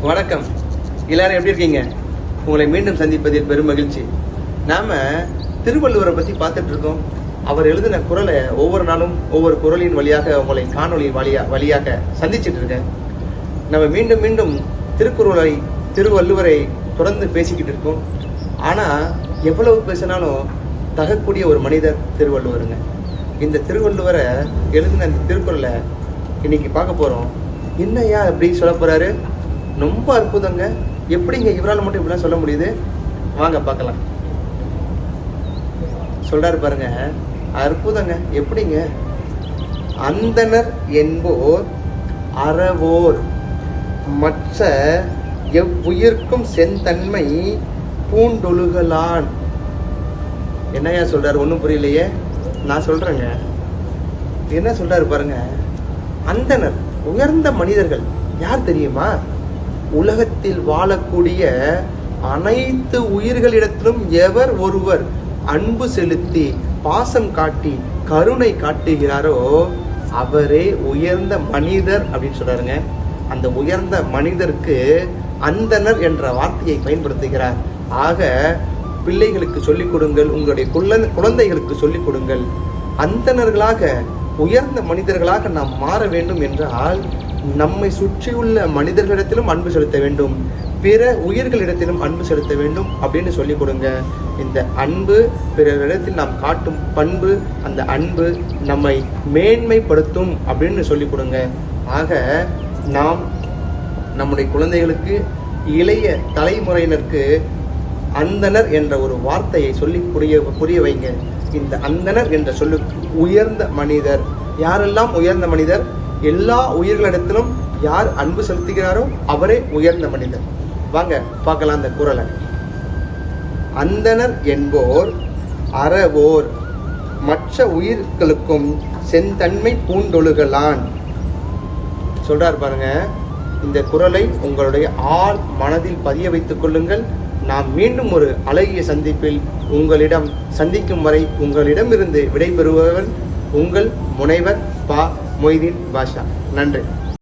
வணக்கம். எல்லாரும் எப்படி இருக்கீங்க? உங்களை மீண்டும் சந்திப்பதில் பெரும் மகிழ்ச்சி. நாம திருவள்ளுவரை பத்தி பார்த்துட்டு இருக்கோம். அவர் எழுதின குரலை ஒவ்வொரு நாளும் ஒவ்வொரு குரலின் வழியாக உங்களை காணொலி வழியா வழியாக சந்திச்சுட்டு இருக்கேன். நம்ம மீண்டும் மீண்டும் திருக்குறளை திருவள்ளுவரை தொடர்ந்து பேசிக்கிட்டு இருக்கோம். ஆனா எவ்வளவு பேசினாலும் தகக்கூடிய ஒரு மனிதர் திருவள்ளுவருங்க. இந்த திருவள்ளுவரை எழுதின அந்த திருக்குறளை இன்னைக்கு பார்க்க போறோம். என்னய்யா அப்படின்னு சொல்ல போறாரு? ரொம்ப அற்புதங்க. எப்படிங்க இவரால் மட்டும் இப்படிலாம் சொல்ல முடியுது? வாங்க பார்க்கலாம். சொல்றாரு பாருங்க. அற்புதங்க. எப்படிங்க? அந்தனர் என்போர் அறவோர். மற்ற எவ்வுயிர்க்கும் செந்தன்மை பூண்டொழுகலான். என்னய்யா சொல்றாரு? ஒன்றும் புரியலையே. நான் சொல்றேங்க. என்ன சொல்றாரு பாருங்க? அந்தனர் உயர்ந்த மனிதர்கள். யார் தெரியுமா? உலகத்தில் வாழக்கூடிய அனைத்து உயிர்களிடத்திலும் எவர் ஒருவர் அன்பு செலுத்தி பாசம் காட்டி கருணை காட்டுகிறாரோ அவரே உயர்ந்த மனிதர் அப்படின்னு சொல்றாருங்க. அந்த உயர்ந்த மனிதருக்கு அந்தனர் என்ற வார்த்தையை பயன்படுத்துகிறார். ஆக பிள்ளைகளுக்கு சொல்லிக் கொடுங்கள் உங்களுடைய குழந்தைகளுக்கு சொல்லிக் கொடுங்கள். அந்தணர்களாக உயர்ந்த மனிதர்களாக நாம் மாற வேண்டும் என்றால் நம்மை சுற்றியுள்ள மனிதர்களிடத்திலும் அன்பு செலுத்த வேண்டும். பிற உயிர்களிடத்திலும் அன்பு செலுத்த வேண்டும் அப்படின்னு சொல்லிக் கொடுங்க. இந்த அன்பு பிறரிடத்தில் நாம் காட்டும் பண்பு அந்த அன்பு நம்மை மேன்மைப்படுத்தும் அப்படின்னு சொல்லிக் கொடுங்க. ஆக நாம் நம்முடைய குழந்தைகளுக்கு இளைய தலைமுறையினருக்கு அந்தனர் என்ற ஒரு வார்த்தையை சொல்லி புரிய புரிய வைங்க. இந்த அந்தனர் என்ற சொல்லுக்கு உயர்ந்த மனிதர். யாரெல்லாம் உயர்ந்த மனிதர்? எல்லா உயிர்களிடத்திலும் யார் அன்பு செலுத்துகிறாரோ அவரே உயர்ந்த மனிதர். வாங்க பார்க்கலாம் அந்த குரலை. அந்தனர் என்போர் அறவோர் மற்ற உயிர்களுக்கும் செந்தன்மை பூண்டொழுகலான். சொல்றார் பாருங்க இந்த குரலை உங்களுடைய ஆள் மனதில் பதிய வைத்துக் கொள்ளுங்கள். நாம் மீண்டும் ஒரு அழகிய சந்திப்பில் உங்களிடம் சந்திக்கும் வரை உங்களிடமிருந்து விடைபெறுபவர் உங்கள் முனைவர் பா. மொய்தீன் பாஷா. நன்றி.